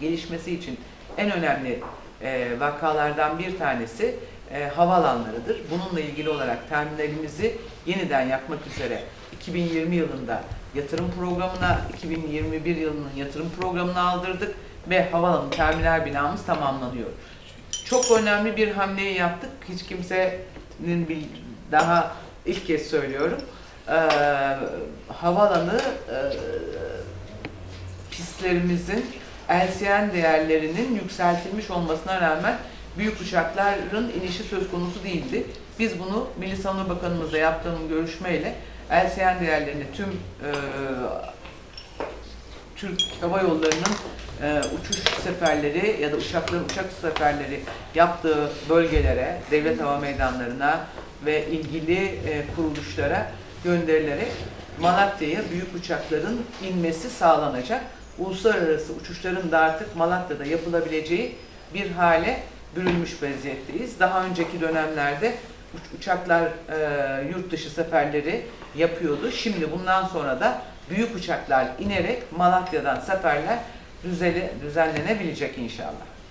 gelişmesi için en önemli e, vakalardan bir tanesi e, havaalanlarıdır. Bununla ilgili olarak terminalimizi yeniden yapmak üzere 2020 yılında yatırım programına, 2021 yılının yatırım programına aldırdık ve havaalanı terminal binamız tamamlanıyor. Çok önemli bir hamleyi yaptık. Hiç kimsenin bil- daha ilk kez söylüyorum. Ee, havaalanı e, pistlerimizin LCN değerlerinin yükseltilmiş olmasına rağmen büyük uçakların inişi söz konusu değildi. Biz bunu Milli Savunma Bakanımızla yaptığım görüşmeyle LCN değerlerini tüm e, Türk Hava Yolları'nın e, uçuş seferleri ya da uçakların uçak seferleri yaptığı bölgelere, devlet hava meydanlarına ve ilgili e, kuruluşlara gönderilerek Malatya'ya büyük uçakların inmesi sağlanacak. Uluslararası uçuşların da artık Malatya'da yapılabileceği bir hale bürünmüş vaziyetteyiz. Daha önceki dönemlerde uç- uçaklar e, yurt dışı seferleri yapıyordu. Şimdi bundan sonra da büyük uçaklar inerek Malatya'dan seferler düzeli, düzenlenebilecek inşallah.